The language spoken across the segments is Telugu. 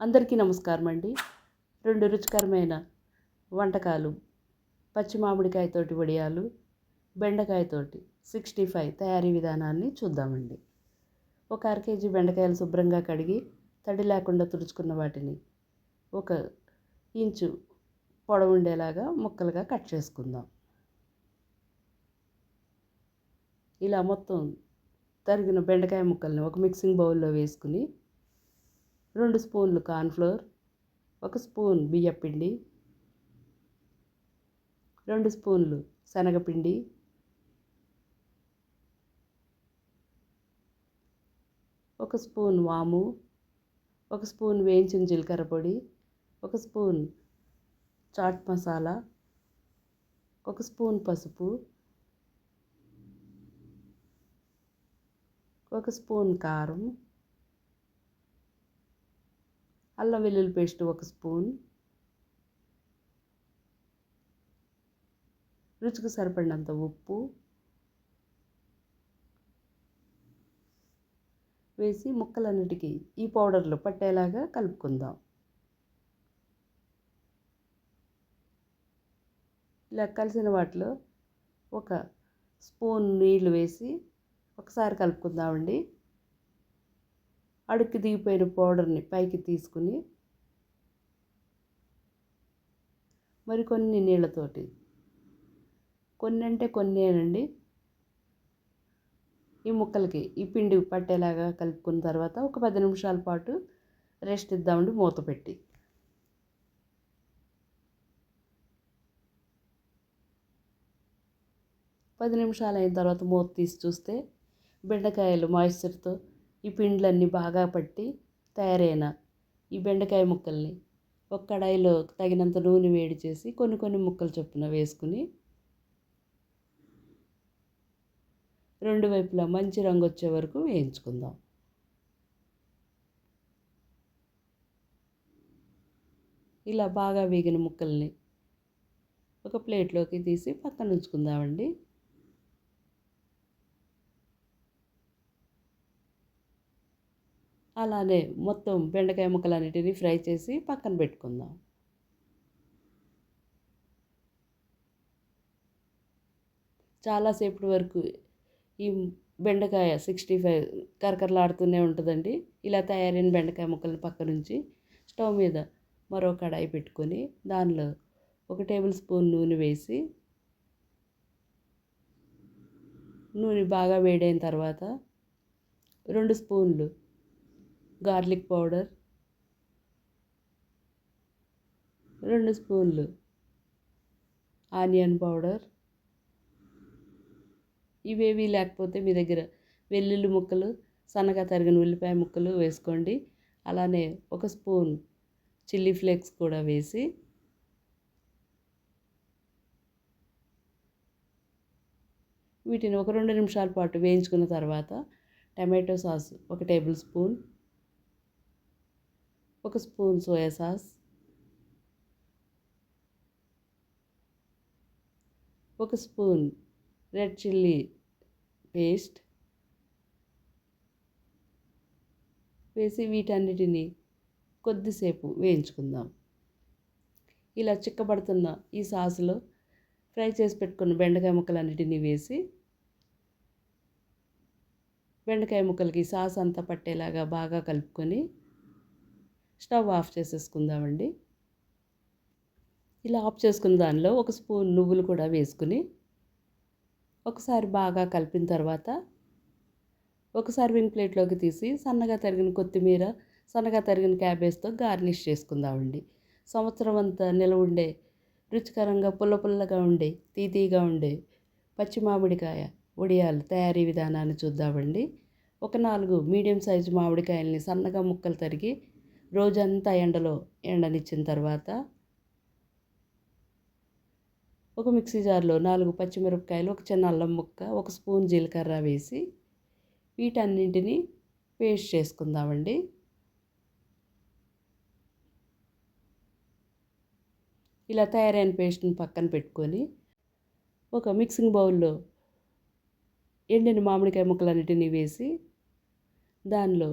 అందరికీ నమస్కారం అండి. రెండు రుచికరమైన వంటకాలు పచ్చి మామిడికాయతోటి వడియాలు బెండకాయతోటి సిక్స్టీ ఫైవ్ తయారీ విధానాన్ని చూద్దామండి. ఒక అర కేజీ బెండకాయలు శుభ్రంగా కడిగి తడి లేకుండా తుడుచుకున్న వాటిని ఒక ఇంచు పొడవు ఉండేలాగా ముక్కలుగా కట్ చేసుకుందాం. ఇలా మొత్తం తరిగిన బెండకాయ ముక్కల్ని ఒక మిక్సింగ్ బౌల్లో వేసుకుని రెండు స్పూన్లు కార్న్ఫ్లోర్ ఒక స్పూన్ బియ్యపిండి రెండు స్పూన్లు శనగపిండి ఒక స్పూన్ వాము ఒక స్పూన్ వేయించిన జీలకర్ర పొడి ఒక స్పూన్ చాట్ మసాలా ఒక స్పూన్ పసుపు ఒక స్పూన్ కారం అల్లం వెల్లుల్లి పేస్ట్ ఒక స్పూన్. రుచికి సరిపడినంత ఉప్పు. వేసి ముక్కలన్నిటికీ ఈ పౌడర్లు పట్టేలాగా కలుపుకుందాం. ఇలా కలిసిన వాటిలో ఒక స్పూన్ నీళ్ళు వేసి ఒకసారి కలుపుకుందామండి. అడుక్కి దిగిపోయిన పౌడర్ని పైకి తీసుకుని మరికొన్ని నీళ్ళతోటి. కొన్ని అంటే కొన్నేనండి ఈ ముక్కలకి ఈ పిండి పట్టేలాగా కలుపుకున్న తర్వాత ఒక పది నిమిషాల పాటు రెస్ట్ ఇద్దామండి మూత పెట్టి. పది నిమిషాలు అయిన తర్వాత మూత తీసి చూస్తే బెండకాయలు మాయిశ్చర్తో ఈ పిండ్లన్నీ బాగా పట్టి తయారైన ఈ బెండకాయ ముక్కల్ని ఒక కడాయిలో తగినంత నూనె వేడి చేసి కొన్ని కొన్ని ముక్కలు చొప్పున వేసుకుని రెండు వైపులా మంచి రంగు వచ్చే వరకు వేయించుకుందాం. ఇలా బాగా వేగిన ముక్కల్ని ఒక ప్లేట్లోకి తీసి పక్కన ఉంచుకుందామండి. అలానే మొత్తం బెండకాయ ముక్కలన్నిటిని ఫ్రై చేసి పక్కన పెట్టుకుందాం. చాలాసేపటి వరకు ఈ బెండకాయ సిక్స్టీ ఫైవ్ కరకరలాడుతూనే ఉంటుందండి. ఇలా తయారైన బెండకాయ ముక్కలను పక్క నుంచి స్టవ్ మీద మరో కడాయి పెట్టుకొని దానిలో ఒక టేబుల్ స్పూన్ నూనె వేసి నూనె బాగా వేడైన తర్వాత రెండు స్పూన్లు గార్లిక్ పౌడర్. రెండు స్పూన్లు ఆనియన్ పౌడర్. ఇవేవి లేకపోతే మీ దగ్గర వెల్లుల్లి ముక్కలు సన్నగా తరిగిన ఉల్లిపాయ ముక్కలు వేసుకోండి. అలానే ఒక స్పూన్ చిల్లీ ఫ్లేక్స్ కూడా వేసి వీటిని ఒక రెండు నిమిషాల పాటు వేయించుకున్న తర్వాత టమాటో సాస్ ఒక టేబుల్ స్పూన్ ఒక స్పూన్ సోయా సాస్ ఒక స్పూన్ రెడ్ చిల్లీ పేస్ట్ వేసి వీటన్నిటిని కొద్దిసేపు వేయించుకుందాం. ఇలా చిక్కబడుతున్న ఈ సాసులో ఫ్రై చేసి పెట్టుకున్న బెండకాయ ముక్కలన్నిటినీ వేసి బెండకాయ ముక్కలకి సాస్ అంతా పట్టేలాగా బాగా కలుపుకొని స్టవ్ ఆఫ్ చేసేసుకుందామండి. ఇలా ఆఫ్ చేసుకున్న దానిలో ఒక స్పూన్ నువ్వులు కూడా వేసుకుని ఒకసారి బాగా కలిపిన తర్వాత ఒక సర్వింగ్ ప్లేట్లోకి తీసి సన్నగా తరిగిన కొత్తిమీర సన్నగా తరిగిన క్యాబేజ్తో గార్నిష్ చేసుకుందామండి. సంవత్సరం అంతా నిలవ ఉండే రుచికరంగా పుల్ల పుల్లగా ఉండే తీతీగా ఉండే పచ్చి మామిడికాయ ఉడియాలు తయారీ విధానాన్ని చూద్దామండి. ఒక నాలుగు మీడియం సైజు మామిడికాయల్ని సన్నగా ముక్కలు తరిగి రోజంతా ఎండలో ఎండనిచ్చిన తర్వాత ఒక మిక్సీ జార్లో నాలుగు పచ్చిమిరపకాయలు ఒక చిన్న అల్లం ముక్క ఒక స్పూన్ జీలకర్ర వేసి వీటన్నింటినీ పేస్ట్ చేసుకుందామండి. ఇలా తయారైన పేస్ట్ని పక్కన పెట్టుకొని ఒక మిక్సింగ్ బౌల్లో ఎండిన మామిడికాయ ముక్కలన్నిటినీ వేసి దానిలో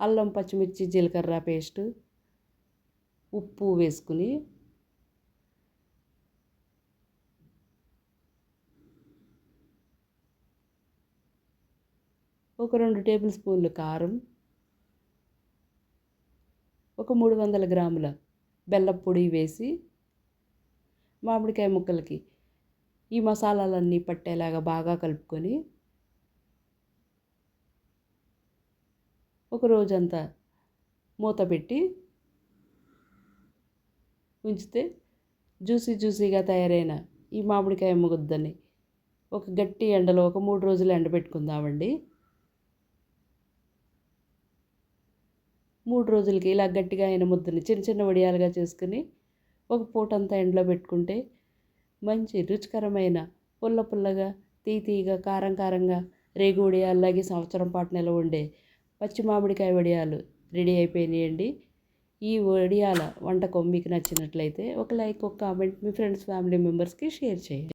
అల్లం పచ్చిమిర్చి జీలకర్ర పేస్ట్ ఉప్పు వేసుకుని ఒక రెండు టేబుల్ స్పూన్లు కారం ఒక మూడు వందల గ్రాముల బెల్లం పొడి వేసి మామిడికాయ ముక్కలకి ఈ మసాలాలన్నీ పట్టేలాగా బాగా కలుపుకొని ఒక రోజంతా మూత పెట్టి ఉంచితే జ్యూసీ జ్యూసీగా తయారైన ఈ మామిడికాయ ముగుద్దని ఒక గట్టి ఎండలో ఒక మూడు రోజులు ఎండబెట్టుకుందామండి. మూడు రోజులకి ఇలా గట్టిగా అయిన ముద్దని చిన్న చిన్న వడియాలుగా చేసుకుని ఒక పూట అంతా ఎండలో పెట్టుకుంటే మంచి రుచికరమైన పుల్ల పుల్లగా తీ తీగా కారం కారంగా రేగు వడియాల్లాగే సంవత్సరం పాటు నిలవ ఉండే పచ్చి మామిడికాయ వడియాలు రెడీ అయిపోయినాయండి. ఈ వడియాల వంటకం మీకు నచ్చినట్లయితే ఒక లైక్ ఒక కామెంట్ మీ ఫ్రెండ్స్ ఫ్యామిలీ మెంబర్స్కి షేర్ చేయండి.